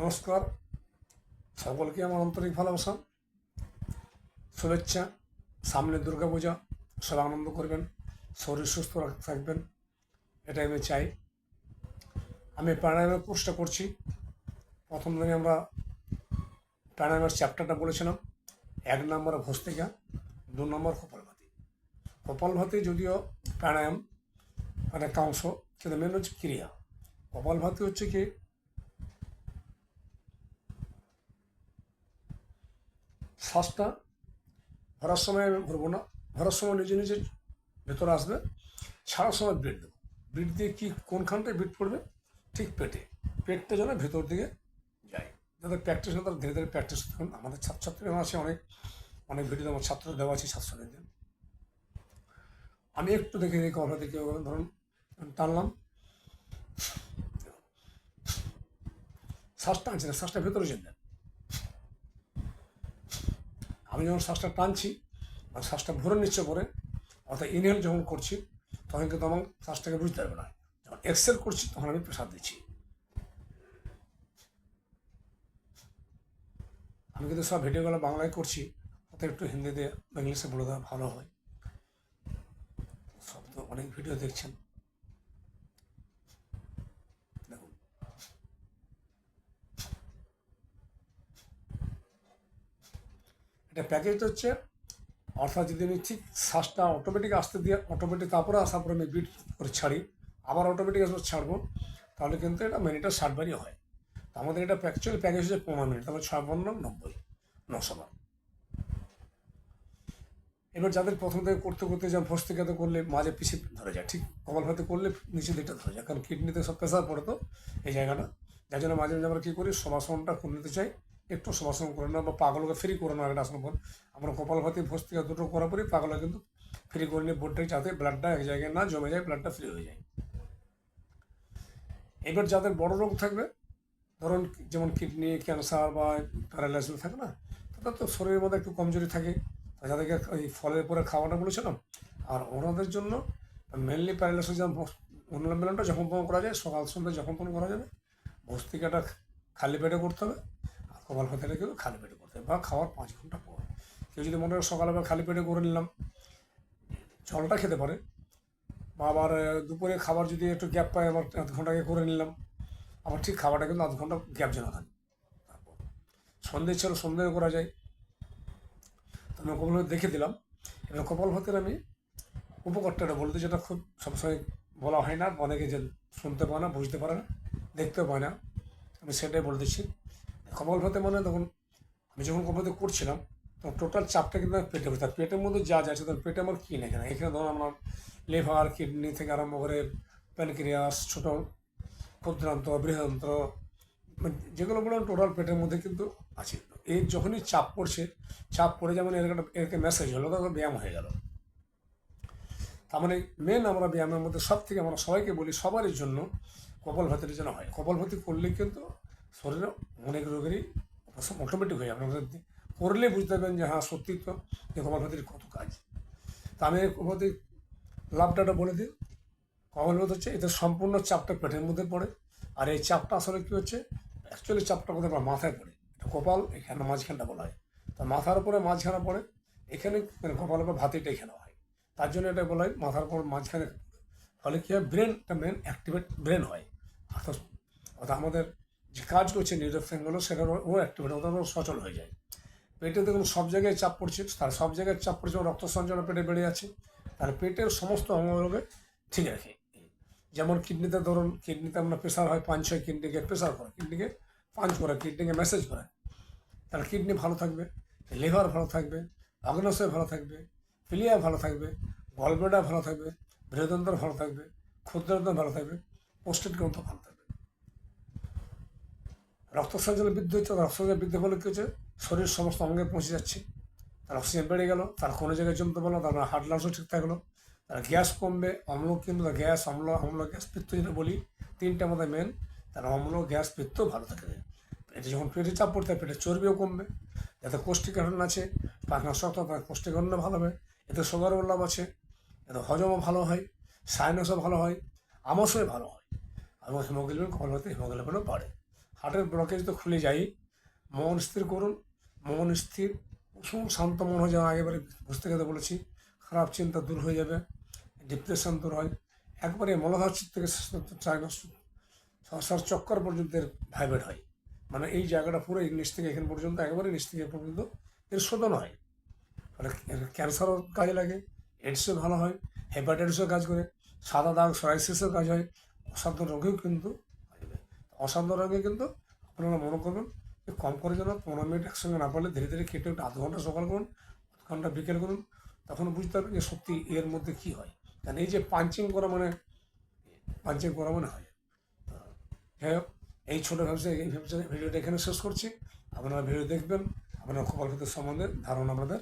নমস্কার। সকলকে আমার আন্তরিক ভালোবাসা, শুভেচ্ছা, সামনে দুর্গাপূজা সব আনন্দ করবেন, শরীর সুস্থ থাকবেন, এটাই আমি চাই। আমি প্রাণায়ামের কোর্সটা করছি। প্রথম দিনে আমরা প্রাণায়ামের চ্যাপ্টারটা বলেছিলাম, এক নম্বর ভস্তিকা দু নম্বর কপালভাতি। কপালভাতি যদিও প্রাণায়াম মানে একটা অংশ কিন্তু মেন হচ্ছে ক্রিয়া। কপালভাতি হচ্ছে কি শ্বাসটা ভরার সময় আমি ভরবো না। ভরার সময় নিজে নিজে ভেতরে আসবে, ছাড়ার সময় ব্রিড দেবো। ব্রিড দিয়ে কি, কোনখানটায় ব্রিড পড়বে? ঠিক পেটে। পেটটা যেন ভেতর দিকে যায়। যাদের প্র্যাকটিস না, তারা ধীরে ধীরে প্র্যাকটিস করুন আমাদের ছাত্রছাত্রীরা আছে অনেক অনেক ভিডিও আমার ছাত্র দেওয়া আছে ছাত্রছাত্রীদের। আমি একটু দেখে দিই কথা দেখে ধরুন টানলাম। শ্বাস টানছি না, শ্বাসটা ভেতরে যেতে আমি যখন শ্বাসটা টানছি আর শ্বাসটা ভরে নিচ্ছে পরে, অর্থাৎ ইনহেল যখন করছি, তখন কিন্তু আমার শ্বাসটাকে বুঝতে পারবে না। যখন এক্সেল করছি, তখন আমি প্রেশার দিচ্ছি। আমি কিন্তু সব ভিডিওগুলো বাংলায় করছি অত একটু হিন্দিতে ইংলিশে বলে দেওয়া ভালো হয়। সব তো অনেক ভিডিও দেখছেন দেখুন এটা প্যাকেজ হচ্ছে। অর্থাৎ যদি আমি ঠিক শ্বাসটা অটোমেটিক আসতে দিয়ে অটোমেটিক তারপরে আসার পরে আমি বিট করে ছাড়ি, আবার অটোমেটিক আসলে ছাড়বো, তাহলে কিন্তু এটা মিনিটটা ষাট বারই হয়। তো আমাদের এটা অ্যাকচুয়ালি প্যাকেজ হচ্ছে পনেরো মিনিট তাহলে ছয় পনেরো নব্বই, নশো বার। এবার যাদের প্রথম থেকে করতে করতে যেমন ভস্তিকাতে করলে মাঝে পিছিয়ে ধরে যায়, ঠিক কপাল ভাতে করলে নিচে দিকটা ধরে যায়, কারণ কিডনিতে সব প্রেশার পড়ে তো এই জায়গাটা। যার জন্য মাঝে মাঝে আমরা কী করি সমাসনটা করে নিতে চাই একটু সমাসন করে নেওয়া বা পাগলকে ফ্রি করে নেওয়া একটা আসন পর আমরা কপাল ভাতে ভস্তিকা দুটো করার পরে পাগলা কিন্তু ফ্রি করে নিয়ে বোর্ডটা যাতে ব্লাডটা এক জায়গায় না জমে যায় ব্লাডটা ফ্রি হয়ে যায়। এবার যাদের বড় রোগ থাকবে, ধরুন যেমন কিডনি ক্যান্সার বা প্যারালাইসিস থাকে না, তাদের তো শরীরের মধ্যে একটু কমজোরি থাকে। যাদেরকে ওই ফলের পরে খাওয়াটা বলেছিলাম আর ওনাদের জন্য মেনলি প্যারালাইসিস যেমন অনুলম্বনটা যখন তখন করা যায়, সকাল সন্ধ্যা যখন করা যাবে। ভস্তিকাটা খালি পেটে করতে হবে। কপাল ভাতাটা কিন্তু খালি পেটে করতে হবে বা খাওয়ার পাঁচ ঘণ্টা পর। কেউ যদি মনে হয় সকালবেলা খালি পেটে করে নিলাম, জলটা খেতে পারে। বা আবার দুপুরে খাবার যদি একটু গ্যাপ পায়, আবার আধ ঘণ্টা আগে করে নিলাম, আবার ঠিক খাবারটা কিন্তু আধ ঘণ্টা গ্যাপ যেন থাকে। তারপর সন্ধ্যে ছিল, সন্ধ্যে করা যায়। আমি কপাল দেখে দিলাম। এবার কপাল ভাতের আমি উপকারটা বলতে, যেটা খুব সবসময় বলা হয় না, অনেকে যে শুনতে পায় না, বুঝতে পারে না দেখতেও পায় না। আমি সেটাই বলে কপাল ভাতে মানে তখন আমি যখন ভাতে করছিলাম, তখন টোটাল চাপটা কিন্তু আমার পেটে তার পেটের মধ্যে যা যাচ্ছে তখন পেটে আমার কী নেই এখানে? ধরুন আমার লিভার কিডনি থেকে আরম্ভ করে প্যানক্রিয়াস ছোটো ক্ষুদ্রান্ত বৃহদান্ত মানে যেগুলো বললাম টোটাল পেটের মধ্যে কিন্তু আছে। এর যখনই চাপ পড়ছে, চাপ পড়ে যেমন এর একটা এরকে মেসেজ হলো, তখন ব্যায়াম হয়ে গেল। তার মানে মেন আমরা ব্যায়ামের মধ্যে সব থেকে আমরা সবাইকে বলি সবারই জন্য কপাল ভাতির জন্য হয়। কপাল ভাতি করলে কিন্তু শরীরে অনেক রোগেরই অটোমেটিক হয়ে যাবে আপনাদের করলে বুঝতে পারবেন যে হ্যাঁ সত্যি তো যে ভাতির কত কাজ তা আমি ভাতির লাভটা বলে দিই কপাল হচ্ছে এতে সম্পূর্ণ চাপটা পেটের মধ্যে পড়ে আর এই চাপটা আসলে কী হচ্ছে অ্যাকচুয়ালি চাপটা কোথায়? মাথায় পড়ে কপাল এখানে মাঝখানটা বলা হয় তা মাথার উপরে মাঝখানে পড়ে এখানে মানে কপালের উপর ভাতিটা এখানে হয় তার জন্য এটা বলা হয় মাথার উপর মাঝখানে ফলে কী হয় ব্রেনটা মেন অ্যাক্টিভেট ব্রেন হয় অর্থাৎ অর্থাৎ আমাদের যে কাজ করছে নিউরোফেনগুলো সেটা ও অ্যাক্টিভেট সচল হয়ে যায়। পেটে দেখুন, সব জায়গায় চাপ পড়ছে, তার সব জায়গায় চাপ পড়ছে রক্ত সঞ্চালন পেটে বেড়ে যাচ্ছে তার পেটের সমস্ত অঙ্গগুলোকে ঠিক রাখে। যেমন কিডনিতে ধরুন, কিডনিতে আমরা প্রেশার হয় পাঁচ, ছয় কিডনিকে প্রেশার করে, কিডনিকে পাঞ্চ করে, কিডনিকে মেসেজ করে। তাহলে কিডনি ভালো থাকবে, লিভার ভালো থাকবে অগ্নাশয় ভালো থাকবে, ফিলিয়া ভালো থাকবে গলবেডা ভালো থাকবে বৃহদন্তর ভালো থাকবে ক্ষুদ্রদন্ত ভালো থাকবে, পোস্টেড গ্রন্থ ভালো থাকবে। রক্ত সঞ্চালন বৃদ্ধি হচ্ছে রক্ত সঞ্চালন বৃদ্ধি হলে কী হচ্ছে? শরীর সমস্ত অঙ্গে পৌঁছে যাচ্ছে। তার অক্সিজেন বেড়ে গেল, তার কোনো জায়গায় জমতে পারল তার হার্ট লাংসও ঠিক থাকল। তার গ্যাস কমবে, অম্ল কিন্তু গ্যাস, অম্ল অম্ল, গ্যাস পিত্ত যেটা বলি, তিনটে আমাদের মেন তার অম্ল, গ্যাস, পিত্ত ভালো থাকে। পেটে যখন পেটে চাপ পড়তে পেটে চর্বিও কমবে। যাতে কোষ্ঠীকাঠিন্য আছে পাখনা শক্ত, তার কোষ্ঠীকাঠিন্য ভালো হবে এতে সুগার লাভ আছে, এতে হজমও ভালো হয় সাইনাসও ভালো হয় আমাশয় ভালো হয়। এবং হিমোগ্লোবিন কপাল হতে হিমোগ্লোবিনও বাড়ে। হার্টের ব্লকেজ তো খুলে যায় মন স্থির করুন, মন স্থির কুসুম শান্ত মন হয়ে যাওয়া আগেবারে বুঝতে গেলে বলেছি, খারাপ চিন্তা দূর হয়ে যাবে ডিপ্রেশন দূর হয়। একবারে মলাধার চিত্ত থেকে সহসার চক্কর পর্যন্ত এর ভাইব্রেট হয়। মানে এই জায়গাটা পুরো নিচ থেকে এখানে পর্যন্ত, একবারে নিচ থেকে পর্যন্ত এর শোধন হয়। ফলে ক্যান্সারও কাজে লাগে এইডসও ভালো হয় হেপাটাইটিসও কাজ করে, সাদা দাগ সরাইসিসও কাজ হয়, অসাধ্য রোগেও কিন্তু অসাধ্য রোগে কিন্তু। আপনারা মনে করবেন যে কম করে যেন পনেরো মিনিট একসঙ্গে না পারলে ধীরে ধীরে কেটে একটু আধ ঘণ্টা সকাল করুন, আধ ঘণ্টা বিকেল করুন, তখন বুঝতে পারবেন যে সত্যি এর মধ্যে কী হয়। কারণ এই যে পাঞ্চিং করা মানে পাঞ্চিং করা মানে হয়। যাই হোক, এই ছোটো ব্যবসা, এই ভিডিওটা এখানে শেষ করছি। আপনারা ভিডিও দেখবেন, আপনারা কপালক্ষেত্র সম্বন্ধে ধারণা আপনাদের